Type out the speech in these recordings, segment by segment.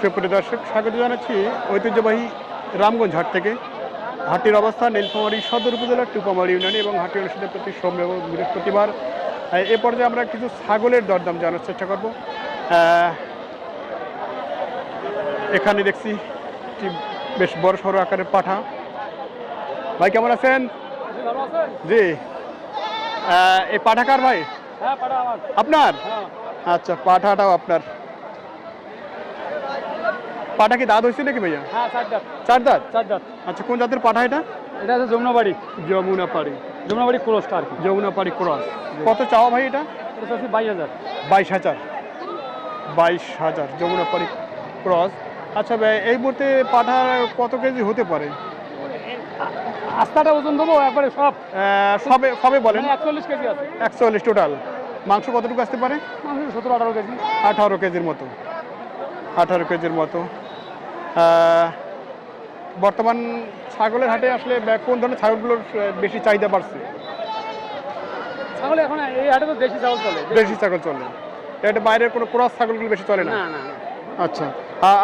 সুপ্রিয় দর্শক স্বাগত জানাচ্ছি ঐতিহ্যবাহী রামগঞ্জ হাট থেকে। হাটির অবস্থান নীলফামারী সদর উপজেলার টুপামারি ইউনিয়নে এবং হাটটি অনুষ্ঠিত প্রতি সোম এবং বৃহস্পতিবার। এ পর্যায়ে আমরা কিছু ছাগলের দরদাম জানার চেষ্টা করব। এখানে দেখছি একটি বেশ বড় সড়ো আকারের পাঠা। ভাই কেমন আছেন? জি এই পাঠাকার ভাই? হ্যাঁ আপনার? হ্যাঁ। আচ্ছা পাঠাটাও আপনার। পাঠা কি দাঁত হয়েছে নাকি ভাইয়া? হ্যাঁ চার দাঁত। চার দাঁত? চার দাঁত। আচ্ছা কোন জাতের পাঠা এটা? এটা আছে যমুনাবাড়ি। যমুনা পাড়ি যমুনাবাড়ি ক্রোসটা আর কি। যমুনা পাড়ি ক্রস। কত চাওয়া ভাই এটা? এটা আছে বাইশ হাজার। বাইশ হাজার। বাইশ হাজার যমুনা পাড়ি ক্রস। আচ্ছা ভাই এই মুহূর্তে পাঠা কত কেজি হতে পারে? আস্তাটা ওজন দেবো একবারে সব। সবে সবে বলেন। মানে একচল্লিশ কেজি আছে। একচল্লিশ টোটাল মাংস কতটুকু আসতে পারে? মাংস সতেরো আঠারো কেজি। আঠারো কেজির মতো। আঠারো কেজির মতো। বর্তমান ছাগলের হাটে আসলে কোন ধরনের ছাগলগুলোর বেশি চাহিদা বাড়ছে? ছাগল এখন এই হাটে তো দেশি ছাগল চলে। দেশি ছাগল চলে। এটা বাইরের কোনো ক্রস ছাগলগুলো বেশি চলে না। আচ্ছা।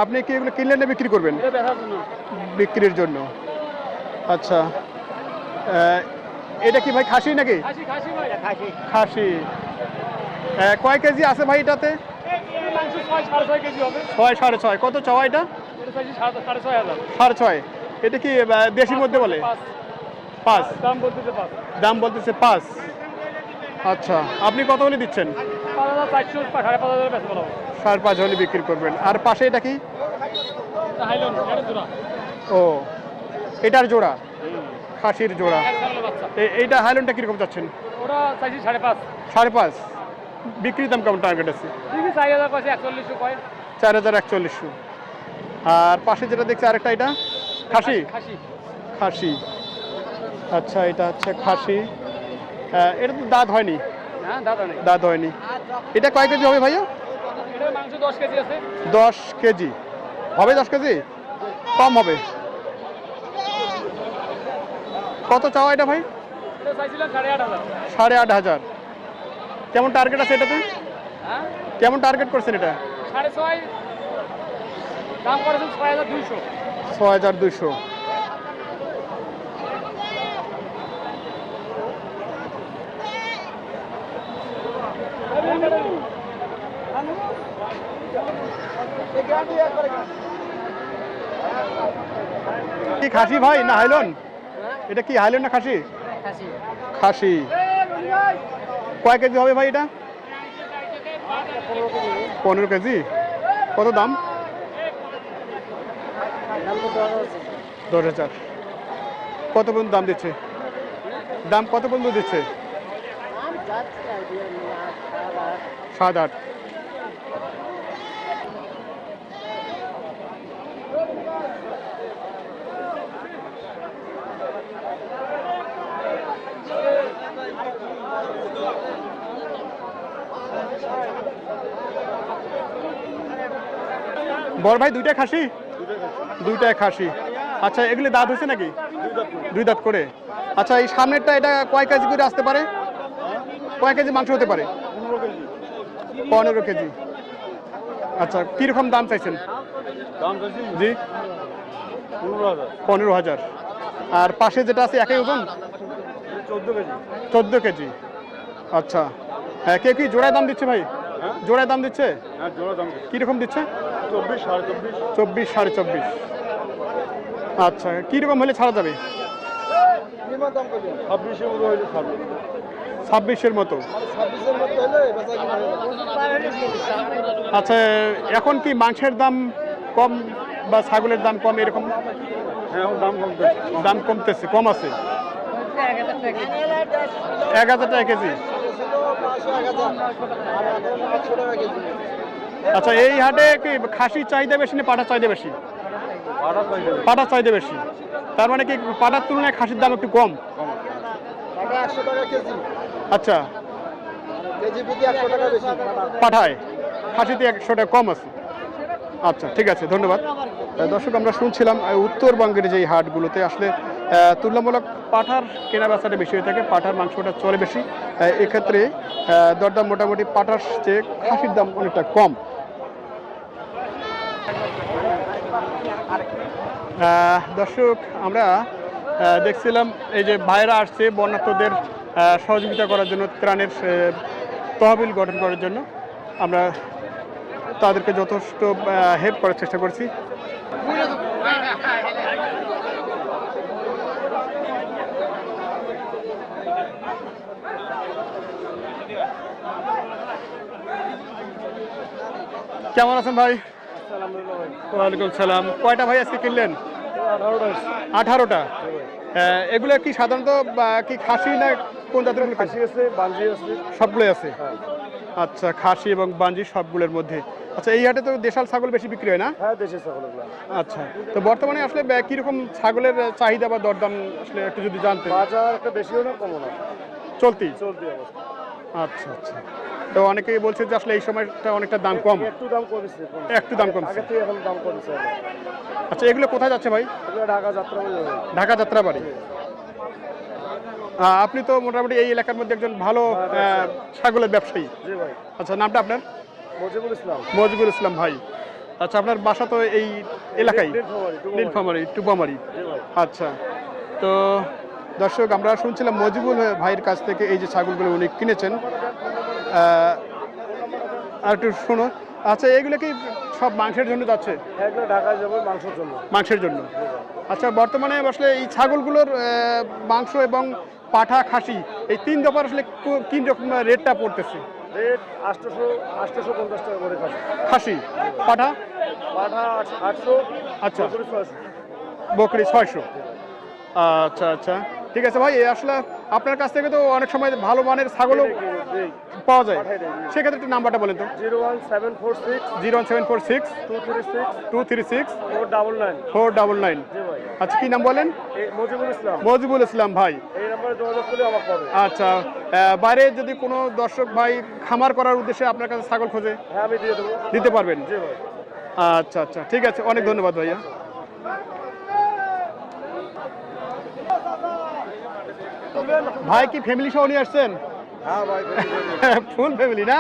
আপনি কি এগুলো কিনলেন না বিক্রি করবেন? বিক্রির জন্য। আচ্ছা। এটা কি ভাই খাসি নাকি? খাসি কয় কেজি আছে ভাই এটাতে? ছয় সাড়ে ছয়। কত চাওয়া এটা? সাড়ে ছয় এটা কি দেশির মধ্যে বলে? পাঁচ। দাম বলতেছে পাঁচ। দাম বলতেছে পাঁচ। আচ্ছা। আপনি কত হলে দিচ্ছেন? সাড়ে পাঁচ হলে বিক্রি করবেন। আর পাশে এটা কি? জোড়া। ও এটার জোড়া? খাসির জোড়া। এইটা হাইলনটা কীরকম যাচ্ছেন ওরা চাইছি সাড়ে পাঁচ। সাড়ে পাঁচ। বিক্রির দাম কেমন টার্গেট আছে? চার হাজার একচল্লিশশো চার হাজার একচল্লিশশো। আর পাশে যেটা দেখছি আরেকটা এটা? খাসি? খাসি। আচ্ছা এটা হচ্ছে খাসি। এটা তো দাঁত হয়নি? হ্যাঁ দাঁত হয়নি। এটা কয় কেজি হবে ভাইয়া? দশ কেজি হবে দশ কেজি? কম হবে। কত চাওয়া এটা ভাই? সাড়ে আট হাজার। কেমন টার্গেট আছে এটাতে? হ্যাঁ? কেমন টার্গেট করছেন এটা? সাড়ে ছয় দাম করেছেন ছয় হাজার দুইশো। হাজার কি খাসি ভাই না হাইলন? এটা কি হাইলন না খাসি। খাসি। কয় কেজি হবে ভাই এটা? পনেরো কেজি। কত দাম? দশ হাজার। কত পর্যন্ত দাম দিচ্ছে? দাম কত পর্যন্ত দিচ্ছে? সাত আট। বড় ভাই, দুইটা খাসি? দুইটাই খাসি। আচ্ছা এগুলি দাঁত হয়েছে নাকি? দুই দাঁত করে। আচ্ছা এই সামনেরটা এটা কয় কেজি করে আসতে পারে? কয় কেজি মাংস হতে পারে? পনেরো কেজি। আচ্ছা কীরকম দাম চাইছেন? জি। পনেরো হাজার। আর পাশে যেটা আছে একই ওজন? চোদ্দ কেজি। চোদ্দ কেজি। আচ্ছা। হ্যাঁ কে কি জোড়ায় দাম দিচ্ছে ভাই? জোড়ায় দাম দিচ্ছে? হ্যাঁ কীরকম দিচ্ছে? চব্বিশ সাড়ে চব্বিশ। আচ্ছা কীরকম হলে ছাড়া যাবে? ছাব্বিশের মতো আচ্ছা এখন কি মাংসের দাম কম বা ছাগলের দাম কম এরকম? হ্যাঁ দাম কমতেছে। কম আছে। এক হাজার টাকা কেজি। আচ্ছা এই হাটে কি খাসির চাহিদা বেশি না পাটার চাহিদা বেশি? পাটার চাহিদা বেশি। তার মানে কি পাটার তুলনায় খাসির দাম একটু কম? একশো টাকা কেজি। আচ্ছা। পাঠায়। খাসিতে একশো টাকা কম আছে। আচ্ছা ঠিক আছে ধন্যবাদ। দর্শক আমরা শুনছিলাম উত্তরবঙ্গের যেই হাটগুলোতে আসলে তুলনামূলক পাঠার কেনা বেচাটা বেশি হয়ে থাকে, পাঠার মাংসটা চলে বেশি। এক্ষেত্রে দরদাম মোটামুটি পাঠার চেয়ে খাসির দাম অনেকটা কম। দর্শক, আমরা দেখছিলাম এই যে ভাইরা আসছে বন্যার্থদের সহযোগিতা করার জন্য, ত্রাণের তহবিল গঠন করার জন্য। আমরা তাদেরকে যথেষ্ট হেল্প করার চেষ্টা করছি। কেমন আছেন ভাই? ওয়ালাইকুম সালাম। কয়টা ভাই আজকে কিনলেন? আঠারোটা। এগুলো কি সাধারণত কি খাসি না কোন জাতের খাসি আছে বাঞ্জি আছে। সবগুলোই আছে? আচ্ছা খাসি এবং বাঞ্জি সবগুলোর মধ্যে। আচ্ছা এই হাটে তো দেশাল ছাগল বেশি বিক্রি হয় না? হ্যাঁ দেশি ছাগলগুলো। আচ্ছা তো বর্তমানে আসলে কীরকম ছাগলের চাহিদা বা দরদাম আসলে একটু যদি জানতেন? বাজার একটা বেশিও না কমও না। চলতি? চলতি অবস্থা। আচ্ছা আচ্ছা। তো অনেকেই বলছে যে আসলে এই সময়টা অনেকটা দাম কম। একটু দাম কমেছে। একটু দাম কমছে। আগে থেকে এখন দাম কমেছে আচ্ছা এগুলো কোথায় যাচ্ছে ভাই? ঢাকা যাত্রা ঢাকা যাত্রাবাড়ি আহ, আপনি তো মোটামুটি এই এলাকার মধ্যে একজন ভালো ছাগলের ব্যবসায়ী। আচ্ছা নামটা আপনার? মজিবুল ইসলাম। মজিবুল ইসলাম ভাই। আচ্ছা আপনার বাসা তো এই এলাকায়? নীলফামারী, টুবামারি আচ্ছা তো দর্শক আমরা শুনছিলাম মজিবুল ভাইয়ের কাছ থেকে এই যে ছাগলগুলো উনি কিনেছেন। আর একটু শোনো আচ্ছা এগুলো কি সব মাংসের জন্য যাচ্ছে? এগুলো ঢাকায় যাবে মাংসের জন্য। মাংসের জন্য। আচ্ছা বর্তমানে আসলে এই ছাগলগুলোর মাংস এবং পাঠা খাসি এই তিন দফার আসলে কো- রকম রেটটা পড়তেছে? রেট আটশোশো আটশোশো পঞ্চাশ টাকা করে খাসি। খাসি? পাঠা? পাঠা আট- আটশো আচ্ছা। বকরি ছয়শো। আচ্ছা আচ্ছা। ঠিক আছে ভাই আসলে আপনার কাছ থেকে তো অনেক সময় ভালো মানের ছাগলও পাওয়া যায়। সেক্ষেত্রে একটু নাম্বারটা বলেন তো। Zero one seven four six. Zero one seven four six. Two three six. Two three six. Four double nine. Four double nine. আচ্ছা কি নাম বলেন? মজিবুল ইসলাম। মজিবুল ইসলাম ভাই। এই নাম্বারে যোগাযোগ করলে আমার পাবে। আচ্ছা বাইরে যদি কোনো দর্শক ভাই খামার করার উদ্দেশ্যে আপনার কাছে ছাগল খোঁজে হ্যাঁ আমি দিয়ে দেবো। দিতে পারবেন? আচ্ছা আচ্ছা ঠিক আছে। অনেক ধন্যবাদ ভাইয়া। ভাই কি ফ্যামিলি সহ নিয়ে আসছেন? হ্যাঁ ভাই ফুল ফ্যামিলি না?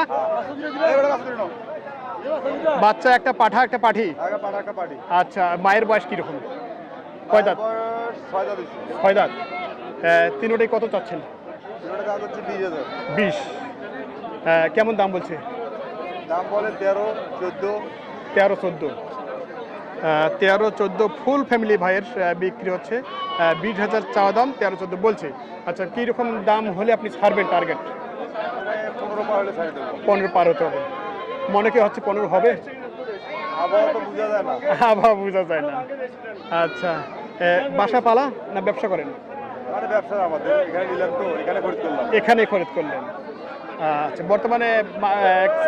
বাচ্চা একটা পাঠা একটা পাঠি? আচ্ছা মায়ের বয়স কীরকম? কয় দাঁত? ছয় দাঁত তিনোটাই কত চাচ্ছেন? বিশ কেমন দাম বলছে? দাম বলে তেরো চোদ্দ। তেরো চোদ্দ। তেরো চোদ্দ ফুল ফ্যামিলি ভাইয়ের বিক্রি হচ্ছে। বিশ হাজার চাওয়া দাম তেরো চোদ্দ বলছে। আচ্ছা কীরকম দাম হলে আপনি ছাড়বেন টার্গেট পনেরো পার হতে হবে। মনে কি হচ্ছে পনেরো হবে? আবহাওয়া বোঝা যায় না। আবহাওয়া বোঝা যায় না। আচ্ছা বাসা পালা না ব্যবসা করেন? এখানে খরিদ করলেন। আচ্ছা বর্তমানে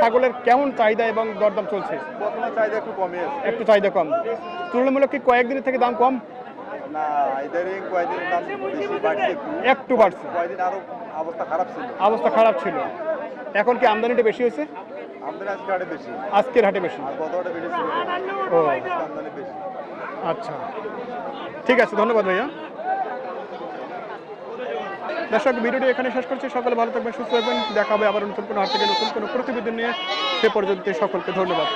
ছাগলের কেমন চাহিদা এবং দরদাম চলছে? বর্তমান চাহিদা একটু কমে আছে। একটু চাহিদা কম। তুলনামূলক কি কয়েকদিনের থেকে দাম কম? একটু। বাড়ছে। কয়েকদিন আরও অবস্থা খারাপ ছিল। অবস্থা খারাপ ছিল। এখন কি আমদানিটা বেশি হয়েছে? আজকের হাটে বেশি। ও। আমদানি বেশি। আচ্ছা। ঠিক আছে ধন্যবাদ ভাইয়া। দর্শক, ভিডিওটি এখানে শেষ করছি। সকলে ভালো থাকবেন, সুস্থ থাকবেন। দেখা হবে আবার নতুন কোনো হাট থেকে নতুন কোনো প্রতিবেদন নিয়ে। সে পর্যন্ত সকলকে ধন্যবাদ।